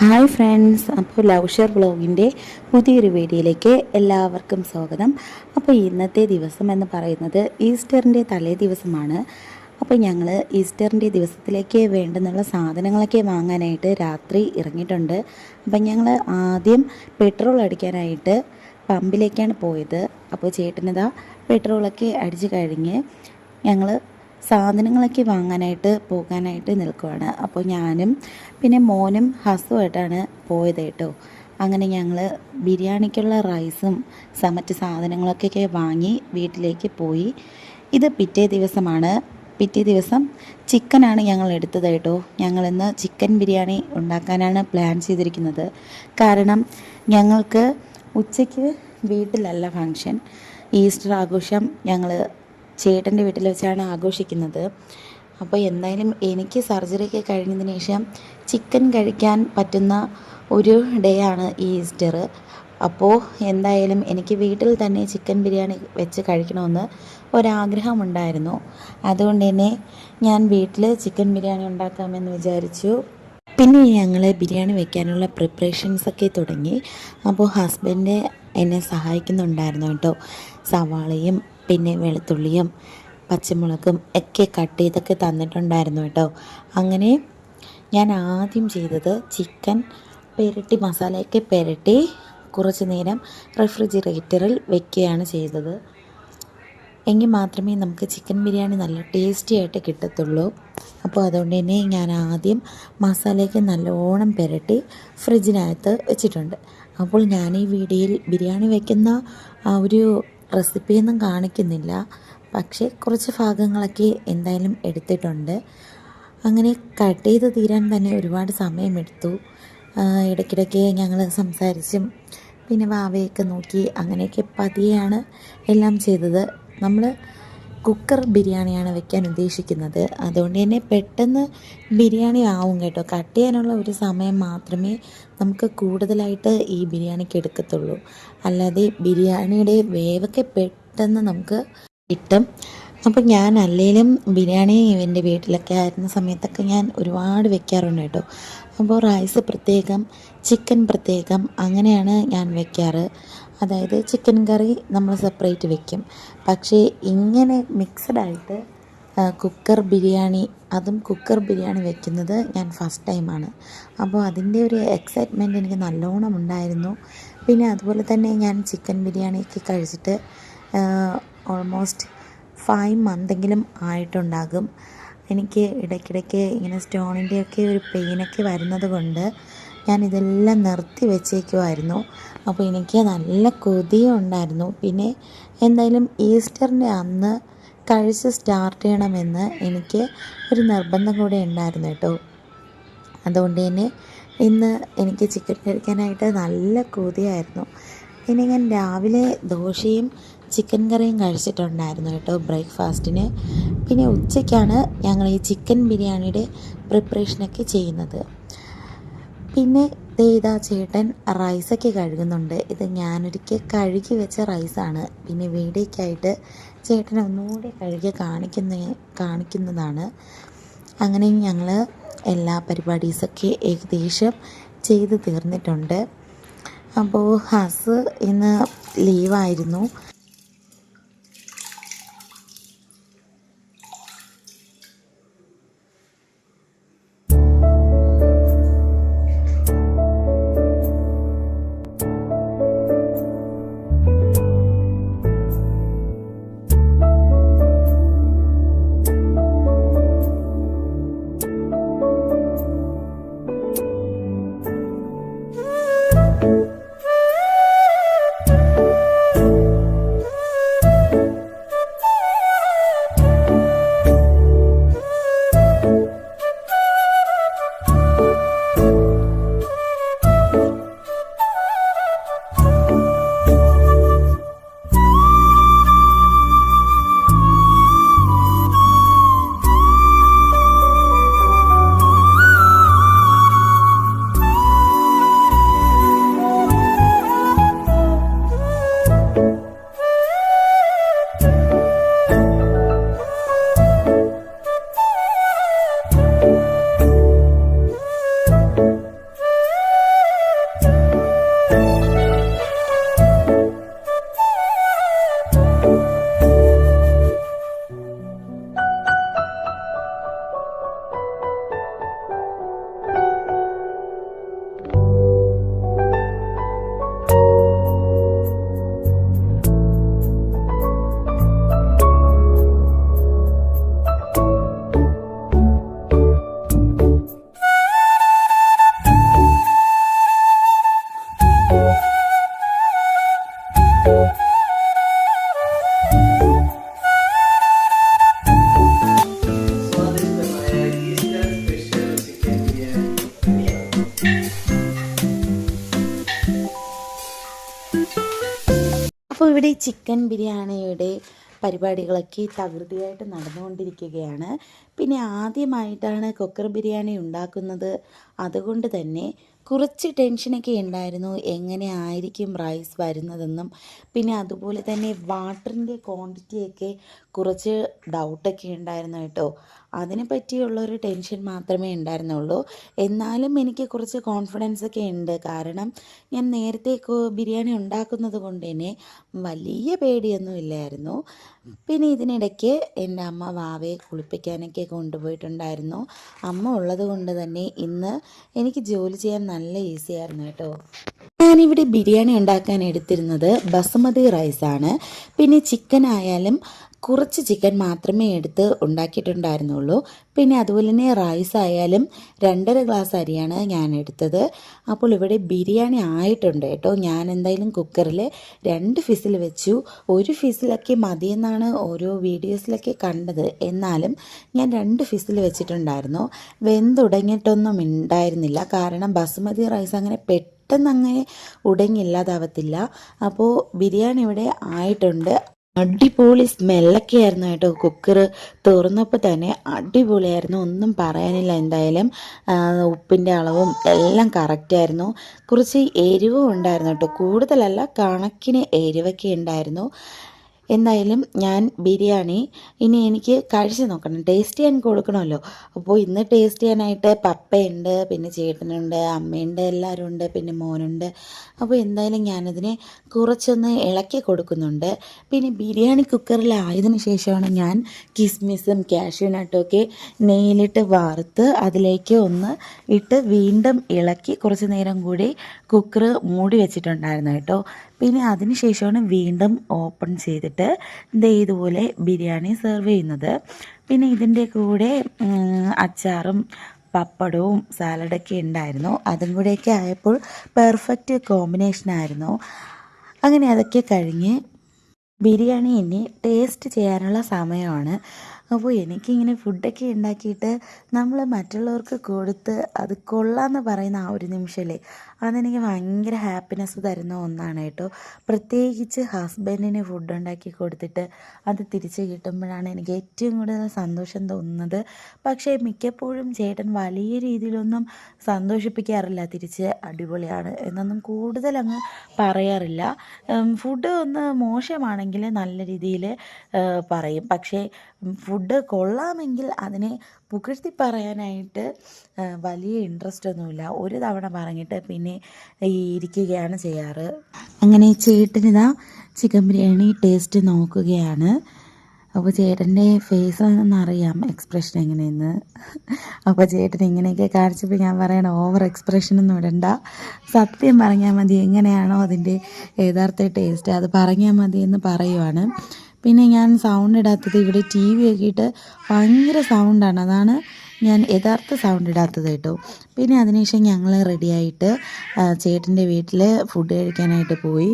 Hi friends അപ്പോൾ love share പുതിയൊരു വീഡിയോയിലേക്ക് എല്ലാവർക്കും സ്വാഗതം. അപ്പോൾ ഇന്നത്തെ ദിവസം എന്ന് പറയുന്നത് ഈസ്റ്ററിന്റെ തലേ ദിവസമാണ്. അപ്പോൾ ഞങ്ങൾ ഈസ്റ്ററിന്റെ ദിവസത്തിലേക്ക് വേണ്ടുന്നുള്ള സാധനങ്ങളൊക്കെ വാങ്ങാനായിട്ട് രാത്രി ഇറങ്ങിയിട്ടുണ്ട്. അപ്പം ഞങ്ങൾ ആദ്യം പെട്രോൾ അടിക്കാനായിട്ട് പമ്പിലേക്കാണ് പോയത്. അപ്പോൾ ചേട്ടനിതാ പെട്രോളൊക്കെ അടിച്ച് കഴിഞ്ഞ് ഞങ്ങൾ സാധനങ്ങളൊക്കെ വാങ്ങാനായിട്ട് പോകാനായിട്ട് നിൽക്കുവാണ്. അപ്പോൾ ഞാനും പിന്നെ മോനും ഹസുമായിട്ടാണ് പോയത് കേട്ടോ. അങ്ങനെ ഞങ്ങൾ ബിരിയാണിക്കുള്ള റൈസും മറ്റ് സാധനങ്ങളൊക്കെ വാങ്ങി വീട്ടിലേക്ക് പോയി. ഇത് പിറ്റേ ദിവസമാണ്. പിറ്റേ ദിവസം ചിക്കനാണ് ഞങ്ങൾ എടുത്തത് കേട്ടോ. ഞങ്ങളിന്ന് ചിക്കൻ ബിരിയാണി ഉണ്ടാക്കാനാണ് പ്ലാൻ ചെയ്തിരിക്കുന്നത്. കാരണം ഞങ്ങൾക്ക് ഉച്ചയ്ക്ക് വീട്ടിലല്ല ഫങ്ഷൻ ഈസ്റ്റർ ആഘോഷം ഞങ്ങൾ ചേട്ടന്റെ വീട്ടിൽ വെച്ചാണ് ആഘോഷിക്കുന്നത്. അപ്പോൾ എന്തായാലും എനിക്ക് സർജറിയൊക്കെ കഴിഞ്ഞതിന് ശേഷം ചിക്കൻ കഴിക്കാൻ പറ്റുന്ന ഒരു ഡേ ആണ് ഈ ഈസ്റ്റർ. അപ്പോൾ എന്തായാലും എനിക്ക് വീട്ടിൽ തന്നെ ചിക്കൻ ബിരിയാണി വെച്ച് കഴിക്കണമെന്ന് ഒരാഗ്രഹമുണ്ടായിരുന്നു. അതുകൊണ്ട് തന്നെ ഞാൻ വീട്ടിൽ ചിക്കൻ ബിരിയാണി ഉണ്ടാക്കാമെന്ന് വിചാരിച്ചു. പിന്നെ ഞങ്ങൾ ബിരിയാണി വെക്കാനുള്ള പ്രിപ്പറേഷൻസൊക്കെ തുടങ്ങി. അപ്പോൾ ഹസ്ബൻഡ് എന്നെ സഹായിക്കുന്നുണ്ടായിരുന്നു കേട്ടോ. സവാളയും പിന്നെ വെളുത്തുള്ളിയും പച്ചമുളകും ഒക്കെ കട്ട് ചെയ്തൊക്കെ തന്നിട്ടുണ്ടായിരുന്നു കേട്ടോ. അങ്ങനെ ഞാൻ ആദ്യം ചെയ്തത് ചിക്കൻ പെരട്ടി മസാലയൊക്കെ പെരട്ടി കുറച്ച് നേരം റെഫ്രിജറേറ്ററിൽ വെക്കുകയാണ് ചെയ്തത്. എങ്കിൽ മാത്രമേ നമുക്ക് ചിക്കൻ ബിരിയാണി നല്ല ടേസ്റ്റി ആയിട്ട് കിട്ടത്തുള്ളൂ. അപ്പോൾ അതുകൊണ്ട് തന്നെ ഞാൻ ആദ്യം മസാലയൊക്കെ നല്ലോണം പുരട്ടി ഫ്രിഡ്ജിനകത്ത് വെച്ചിട്ടുണ്ട്. അപ്പോൾ ഞാൻ ഈ വീഡിയോയിൽ ബിരിയാണി വയ്ക്കുന്ന ആ ഒരു റെസിപ്പിയൊന്നും കാണിക്കുന്നില്ല. പക്ഷേ കുറച്ച് ഭാഗങ്ങളൊക്കെ എന്തായാലും എടുത്തിട്ടുണ്ട്. അങ്ങനെ കട്ട് ചെയ്ത് തീരാൻ തന്നെ ഒരുപാട് സമയമെടുത്തു. ഇടയ്ക്കിടയ്ക്ക് ഞങ്ങൾ സംസാരിച്ചും പിന്നെ വാവയൊക്കെ നോക്കി അങ്ങനെയൊക്കെ പതിയാണ് എല്ലാം ചെയ്തത്. നമ്മൾ കുക്കർ ബിരിയാണിയാണ് വെക്കാൻ ഉദ്ദേശിക്കുന്നത്. അതുകൊണ്ട് തന്നെ പെട്ടെന്ന് ബിരിയാണി ആവും കേട്ടോ. കട്ട് ചെയ്യാനുള്ള ഒരു സമയം മാത്രമേ നമുക്ക് കൂടുതലായിട്ട് ഈ ബിരിയാണിക്ക് എടുക്കത്തുള്ളൂ. അല്ലാതെ ബിരിയാണിയുടെ വേവൊക്കെ പെട്ടെന്ന് നമുക്ക് കിട്ടും. അപ്പം ഞാൻ അല്ലെങ്കിലും ബിരിയാണി എന്റെ വീട്ടിലൊക്കെ ആയിരുന്ന സമയത്തൊക്കെ ഞാൻ ഒരുപാട് വെക്കാറുണ്ട് കേട്ടോ. അപ്പോൾ റൈസ് പ്രത്യേകം ചിക്കൻ പ്രത്യേകം അങ്ങനെയാണ് ഞാൻ വെക്കാറ്. അതായത് ചിക്കൻ കറി നമ്മൾ സെപ്പറേറ്റ് വെക്കും. പക്ഷേ ഇങ്ങനെ മിക്സഡ് ആയിട്ട് കുക്കർ ബിരിയാണി അതും കുക്കർ ബിരിയാണി വെക്കുന്നത് ഞാൻ ഫസ്റ്റ് ടൈമാണ് അപ്പോൾ അതിന്റെ ഒരു എക്സൈറ്റ്മെന്റ് എനിക്ക് നല്ലോണം ഉണ്ടായിരുന്നു. പിന്നെ അതുപോലെ തന്നെ ഞാൻ ചിക്കൻ ബിരിയാണിയൊക്കെ കഴിച്ചിട്ട് ഓൾമോസ്റ്റ് ഫൈവ് മന്തെങ്കിലും ആയിട്ടുണ്ടാകും. എനിക്ക് ഇടയ്ക്കിടയ്ക്ക് ഇങ്ങനെ സ്റ്റോണിന്റെയൊക്കെ ഒരു പെയിനൊക്കെ വരുന്നത് കൊണ്ട് ഞാൻ ഇതെല്ലാം നിർത്തി വെച്ചേക്കുമായിരുന്നു അപ്പോൾ എനിക്ക് നല്ല കൊതിയും ഉണ്ടായിരുന്നു. പിന്നെ എന്തായാലും ഈസ്റ്ററിന്റെ അന്ന് കഴിച്ച് സ്റ്റാർട്ട് ചെയ്യണമെന്ന് എനിക്ക് ഒരു നിർബന്ധം കൂടെ ഉണ്ടായിരുന്നു കേട്ടോ. അതുകൊണ്ട് തന്നെ ഇന്ന് എനിക്ക് ചിക്കൻ കഴിക്കാനായിട്ട് നല്ല കൊതിയായിരുന്നു. പിന്നെ ഞാൻ രാവിലെ ദോശയും ചിക്കൻ കറിയും കഴിച്ചിട്ടുണ്ടായിരുന്നു കേട്ടോ ബ്രേക്ക്ഫാസ്റ്റിന്. പിന്നെ ഉച്ചയ്ക്കാണ് ഞങ്ങൾ ഈ ചിക്കൻ ബിരിയാണിയുടെ പ്രിപ്പറേഷനൊക്കെ ചെയ്യുന്നത്. പിന്നെ ഇതാ ചേട്ടൻ റൈസൊക്കെ കഴുകുന്നുണ്ട്. ഇത് ഞാനൊരിക്കൽ കഴുകി വെച്ച റൈസാണ്. പിന്നെ വീടേക്കായിട്ട് ചേട്ടൻ ഒന്നുകൂടി കഴുകി കാണിക്കുന്ന കാണിക്കുന്നതാണ്. അങ്ങനെ ഞങ്ങൾ എല്ലാ പരിപാടീസൊക്കെ ഏകദേശം ചെയ്ത് തീർന്നിട്ടുണ്ട്. അപ്പോൾ ഹസ് ഇന്ന് ലീവായിരുന്നു. അപ്പോൾ ഇവിടെ ചിക്കൻ ബിരിയാണിയുടെ പരിപാടികളൊക്കെ തകൃതിയായിട്ട് നടന്നുകൊണ്ടിരിക്കുകയാണ്. പിന്നെ ആദ്യമായിട്ടാണ് കുക്കർ ബിരിയാണി ഉണ്ടാക്കുന്നത്. അതുകൊണ്ട് തന്നെ കുറച്ച് ടെൻഷനൊക്കെ ഉണ്ടായിരുന്നു. എങ്ങനെ ആയിരിക്കും റൈസ് വരുന്നതെന്നും പിന്നെ അതുപോലെ തന്നെ വാട്ടറിന്റെ ക്വാണ്ടിറ്റിയൊക്കെ കുറച്ച് ഡൗട്ടൊക്കെ ഉണ്ടായിരുന്നു കേട്ടോ. അതിനെ പറ്റിയുള്ളൊരു ടെൻഷൻ മാത്രമേ ഉണ്ടായിരുന്നുള്ളൂ. എന്നാലും എനിക്ക് കുറച്ച് കോൺഫിഡൻസ് ഒക്കെ ഉണ്ട്. കാരണം ഞാൻ നേരത്തെ ബിരിയാണി ഉണ്ടാക്കുന്നത് കൊണ്ട് തന്നെ വലിയ പേടിയൊന്നും ഇല്ലായിരുന്നു. പിന്നെ ഇതിനിടയ്ക്ക് എന്റെ അമ്മ വാവയെ കുളിപ്പിക്കാനൊക്കെ കൊണ്ടുപോയിട്ടുണ്ടായിരുന്നു. അമ്മ ഉള്ളത് കൊണ്ട് തന്നെ ഇന്ന് എനിക്ക് ജോലി ചെയ്യാൻ നല്ല ഈസി ആയിരുന്നു കേട്ടോ. ഞാനിവിടെ ബിരിയാണി ഉണ്ടാക്കാൻ എടുത്തിരുന്നത് ബസുമതി റൈസാണ് പിന്നെ ചിക്കൻ ആയാലും കുറച്ച് ചിക്കൻ മാത്രമേ എടുത്ത് ഉണ്ടാക്കിയിട്ടുണ്ടായിരുന്നുള്ളൂ. പിന്നെ അതുപോലെ തന്നെ റൈസ് ആയാലും രണ്ടര ഗ്ലാസ് അരിയാണ് ഞാൻ എടുത്തത്. അപ്പോൾ ഇവിടെ ബിരിയാണി ആയിട്ടുണ്ട് കേട്ടോ. ഞാൻ എന്തായാലും കുക്കറിൽ രണ്ട് ഫിസിൽ വെച്ചു. ഒരു ഫിസിലൊക്കെ മതിയെന്നാണ് ഓരോ വീഡിയോസിലൊക്കെ കണ്ടത്. എന്നാലും ഞാൻ രണ്ട് ഫിസിൽ വെച്ചിട്ടുണ്ടായിരുന്നു. വെന്തുടങ്ങിയിട്ടൊന്നും ഉണ്ടായിരുന്നില്ല. കാരണം ബസുമതി റൈസ് അങ്ങനെ പെട്ടെന്ന് അങ്ങനെ ഉടങ്ങില്ലാതാവത്തില്ല അപ്പോൾ ബിരിയാണി ഇവിടെ ആയിട്ടുണ്ട്. അടിപൊളി സ്മെല്ലൊക്കെ ആയിരുന്നു കേട്ടോ. കുക്കർ തുറന്നപ്പോൾ തന്നെ അടിപൊളിയായിരുന്നു. ഒന്നും പറയാനില്ല എന്തായാലും. ഉപ്പിന്റെ അളവും എല്ലാം കറക്റ്റായിരുന്നു കുറച്ച് എരിവും ഉണ്ടായിരുന്നു കേട്ടോ. കൂടുതലല്ല കണക്കിന് എരിവൊക്കെ ഉണ്ടായിരുന്നു. എന്തായാലും ഞാൻ ബിരിയാണി ഇനി എനിക്ക് കഴിച്ച് നോക്കണം. ടേസ്റ്റ് ചെയ്യാൻ കൊടുക്കണമല്ലോ. അപ്പോൾ ഇന്ന് ടേസ്റ്റ് ചെയ്യാനായിട്ട് പപ്പയുണ്ട് പിന്നെ ചേട്ടനുണ്ട് അമ്മയുണ്ട് എല്ലാവരും ഉണ്ട് പിന്നെ മോനുണ്ട്. അപ്പോൾ എന്തായാലും ഞാനതിനെ കുറച്ചൊന്ന് ഇളക്കി കൊടുക്കുന്നുണ്ട്. പിന്നെ ബിരിയാണി കുക്കറിലായതിനു ശേഷമാണ് ഞാൻ കിസ്മിസും കാഷ്യൂ ഒക്കെ നെയ്യിലിട്ട് വറുത്ത് അതിലേക്ക് ഒന്ന് ഇട്ട് വീണ്ടും ഇളക്കി കുറച്ച് നേരം കൂടി കുക്കർ മൂടി വെച്ചിട്ടുണ്ടായിരുന്നു കേട്ടോ. പിന്നെ അതിന് ശേഷമാണ് വീണ്ടും ഓപ്പൺ ചെയ്തിട്ട് ദേ ഇതുപോലെ ബിരിയാണി സെർവ് ചെയ്യുന്നത്. പിന്നെ ഇതിന്റെ കൂടെ അച്ചാറും പപ്പടവും സാലഡൊക്കെ ഉണ്ടായിരുന്നു. അതും കൂടെയൊക്കെ ആയപ്പോൾ പെർഫെക്റ്റ് കോമ്പിനേഷൻ ആയിരുന്നു. അങ്ങനെ അതൊക്കെ കഴിഞ്ഞ് ബിരിയാണി ഇനി ടേസ്റ്റ് ചെയ്യാനുള്ള സമയമാണ്. അപ്പോൾ എനിക്കിങ്ങനെ ഫുഡൊക്കെ ഉണ്ടാക്കിയിട്ട് നമ്മൾ മറ്റുള്ളവർക്ക് കൊടുത്ത് അത് കൊള്ളാമെന്ന് പറയുന്ന ആ ഒരു നിമിഷമല്ലേ അതെനിക്ക് ഭയങ്കര ഹാപ്പിനെസ് തരുന്ന ഒന്നാണ് കേട്ടോ. പ്രത്യേകിച്ച് ഹസ്ബൻഡിന് ഫുഡ് ഉണ്ടാക്കി കൊടുത്തിട്ട് അത് തിരിച്ച് കിട്ടുമ്പോഴാണ് എനിക്ക് ഏറ്റവും കൂടുതൽ സന്തോഷം തോന്നുന്നത്. പക്ഷേ മിക്കപ്പോഴും ചേട്ടൻ വലിയ രീതിയിലൊന്നും സന്തോഷിപ്പിക്കാറില്ല തിരിച്ച് അടിപൊളിയാണ് എന്നൊന്നും കൂടുതൽ അങ്ങ് പറയാറില്ല ഫുഡ് ഒന്ന് മോശമാണെങ്കിൽ നല്ല രീതിയിൽ പറയും. പക്ഷേ ഫുഡ് കൊള്ളാമെങ്കിൽ അതിനെ പുകഴ്ത്തി പറയാനായിട്ട് വലിയ ഇൻട്രസ്റ്റ് ഒന്നുമില്ല. ഒരു തവണ പറഞ്ഞിട്ട് പിന്നെ ഈ ഇരിക്കുകയാണ് ചെയ്യാറ്. അങ്ങനെ ചേട്ടനിതാ ചിക്കൻ ബിരിയാണി ടേസ്റ്റ് നോക്കുകയാണ്. അപ്പോൾ ചേട്ടന്റെ ഫേസ് ഒന്നറിയാം എക്സ്പ്രഷൻ എങ്ങനെയെന്ന്. അപ്പോൾ ചേട്ടൻ ഇങ്ങനെയൊക്കെ കാണിച്ചപ്പോൾ ഞാൻ പറയണം ഓവർ എക്സ്പ്രഷനൊന്നും ഇടണ്ട. സത്യം പറഞ്ഞാൽ മതി എങ്ങനെയാണോ അതിന്റെ യഥാർത്ഥ ടേസ്റ്റ് അത് പറഞ്ഞാൽ മതി എന്ന് പറയുവാണ്. പിന്നെ ഞാൻ സൗണ്ട് ഇടാത്തത് ഇവിടെ ടി വി ഒക്കെ ഇട്ട് ഭയങ്കര സൗണ്ടാണ് അതാണ് ഞാൻ യഥാർത്ഥ സൗണ്ട് ഇടാത്തത് കേട്ടോ. പിന്നെ അതിനുശേഷം ഞങ്ങൾ റെഡിയായിട്ട് ചേട്ടന്റെ വീട്ടിൽ ഫുഡ് കഴിക്കാനായിട്ട് പോയി.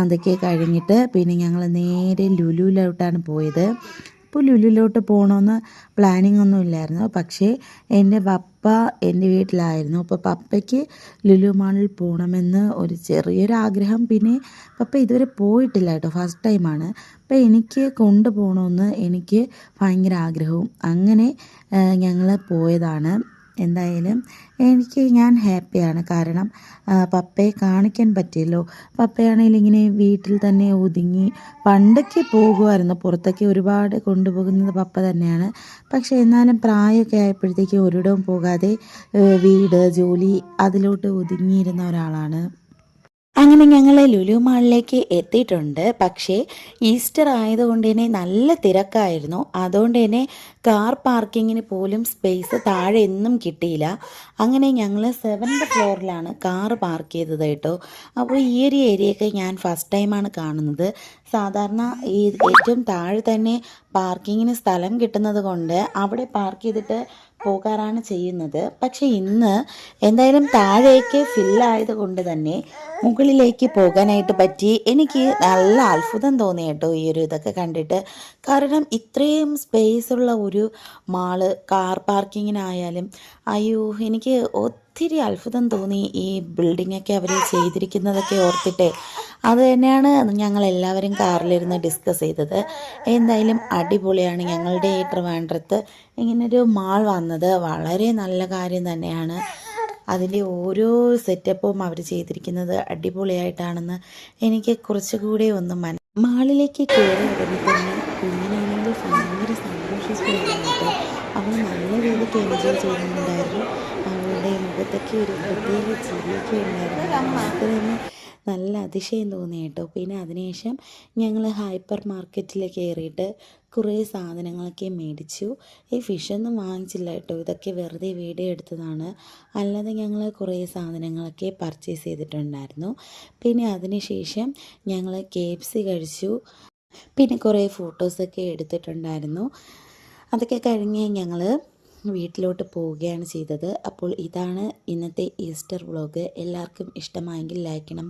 അതൊക്കെ കഴിഞ്ഞിട്ട് പിന്നെ ഞങ്ങൾ നേരെ ലുലുവിലോട്ടാണ് പോയത്. അപ്പോൾ ലുലുവിലോട്ട് പോകണമെന്ന് പ്ലാനിങ് ഒന്നും ഇല്ലായിരുന്നു. പക്ഷേ എന്റെ പപ്പ എന്റെ വീട്ടിലായിരുന്നു. അപ്പോൾ പപ്പയ്ക്ക് ലുലു മാളിൽ പോകണമെന്ന് ഒരു ചെറിയൊരു ആഗ്രഹം. പിന്നെ പപ്പ ഇതുവരെ പോയിട്ടില്ല കേട്ടോ ഫസ്റ്റ് ടൈമാണ് അപ്പോൾ എനിക്ക് കൊണ്ടുപോകണമെന്ന് എനിക്ക് ഭയങ്കര ആഗ്രഹവും. അങ്ങനെ ഞങ്ങൾ പോയതാണ്. എന്തായാലും എനിക്ക് ഞാൻ ഹാപ്പിയാണ്. കാരണം പപ്പയെ കാണിക്കാൻ പറ്റിയല്ലോ. പപ്പയാണെങ്കിൽ ഇങ്ങനെ വീട്ടിൽ തന്നെ ഒതുങ്ങി പണ്ടൊക്കെ പോകുമായിരുന്നു. പുറത്തൊക്കെ ഒരുപാട് കൊണ്ടുപോകുന്നത് പപ്പ തന്നെയാണ്. പക്ഷേ എന്നാലും പ്രായമൊക്കെ ആയപ്പോഴത്തേക്ക് ഒരിടവും പോകാതെ വീട് ജോലി അതിലോട്ട് ഒതുങ്ങിയിരുന്ന ഒരാളാണ്. അങ്ങനെ ഞങ്ങൾ ലുലു മാളിലേക്ക് എത്തിയിട്ടുണ്ട്. പക്ഷേ ഈസ്റ്റർ ആയതുകൊണ്ട് തന്നെ നല്ല തിരക്കായിരുന്നു. അതുകൊണ്ട് തന്നെ കാർ പാർക്കിങ്ങിന് പോലും സ്പേസ് താഴെ എന്നും കിട്ടിയില്ല. അങ്ങനെ ഞങ്ങൾ സെവൻത് ഫ്ലോറിലാണ് കാർ പാർക്ക് ചെയ്തത് കേട്ടോ. അപ്പോൾ ഈ ഒരു ഏരിയയൊക്കെ ഞാൻ ഫസ്റ്റ് ടൈമാണ് കാണുന്നത്. സാധാരണ ഈ ഏറ്റവും താഴെ തന്നെ പാർക്കിങ്ങിന് സ്ഥലം കിട്ടുന്നത് കൊണ്ട് അവിടെ പാർക്ക് ചെയ്തിട്ട് പോകാറാണ് ചെയ്യുന്നത്. പക്ഷേ ഇന്ന് എന്തായാലും താഴേക്ക് ഫില്ലായത് കൊണ്ട് തന്നെ മുകളിലേക്ക് പോകാനായിട്ട് പറ്റി. എനിക്ക് നല്ല അത്ഭുതം തോന്നി കേട്ടോ ഈ ഒരു ഇതൊക്കെ കണ്ടിട്ട്. കാരണം ഇത്രയും സ്പേസ് ഉള്ള ഒരു മാൾ കാർ പാർക്കിങ്ങിനായാലും അയ്യോ എനിക്ക് ഒത്തിരി അത്ഭുതം തോന്നി ഈ ബിൽഡിങ്ങൊക്കെ അവർ ചെയ്തിരിക്കുന്നതൊക്കെ ഓർത്തിട്ട്. അത് തന്നെയാണ് ഞങ്ങൾ എല്ലാവരും കാറിലിരുന്ന് ഡിസ്കസ് ചെയ്തത്. എന്തായാലും അടിപൊളിയാണ് ഞങ്ങളുടെ ഈ ട്രിവാൻഡ്രത്ത്. ഇങ്ങനൊരു മാൾ വന്നത് വളരെ നല്ല കാര്യം തന്നെയാണ്. അതിന്റെ ഓരോ സെറ്റപ്പും അവർ ചെയ്തിരിക്കുന്നത് അടിപൊളിയായിട്ടാണെന്ന് എനിക്ക് കുറച്ചുകൂടി ഒന്ന് മന മാളിലേക്ക് കയറി ഉടനെ തന്നെ കുഞ്ഞിനാണെങ്കിൽ ഭയങ്കര സന്തോഷിച്ചിട്ട് അവൾ നല്ല രീതിക്ക് എൻജോയ് ചെയ്യുന്നുണ്ടായിരുന്നു. അവളുടെ മുഖത്തൊക്കെ ഒരു പ്രത്യേക ചിരിയൊക്കെ ഉണ്ടായിരുന്നു. നമുക്ക് തന്നെ നല്ല അതിശയം തോന്നി കേട്ടോ. പിന്നെ അതിനുശേഷം ഞങ്ങൾ ഹൈപ്പർ മാർക്കറ്റിൽ കയറിയിട്ട് കുറേ സാധനങ്ങളൊക്കെ മേടിച്ചു. ഈ ഫിഷൊന്നും വാങ്ങിച്ചില്ല കേട്ടോ. ഇതൊക്കെ വെറുതെ വീഡിയോ എടുത്തതാണ്. അല്ലാതെ ഞങ്ങൾ കുറേ സാധനങ്ങളൊക്കെ പർച്ചേസ് ചെയ്തിട്ടുണ്ടായിരുന്നു. പിന്നെ അതിനുശേഷം ഞങ്ങൾ കെ എഫ് സി കഴിച്ചു. പിന്നെ കുറേ ഫോട്ടോസൊക്കെ എടുത്തിട്ടുണ്ടായിരുന്നു. അതൊക്കെ കഴിഞ്ഞ് ഞങ്ങൾ വീട്ടിലോട്ട് പോവുകയാണ് ചെയ്തത്. അപ്പോൾ ഇതാണ് ഇന്നത്തെ ഈസ്റ്റർ വ്ലോഗ്. എല്ലാവർക്കും ഇഷ്ടമായെങ്കിൽ ലൈക്ക് ചെയ്യണം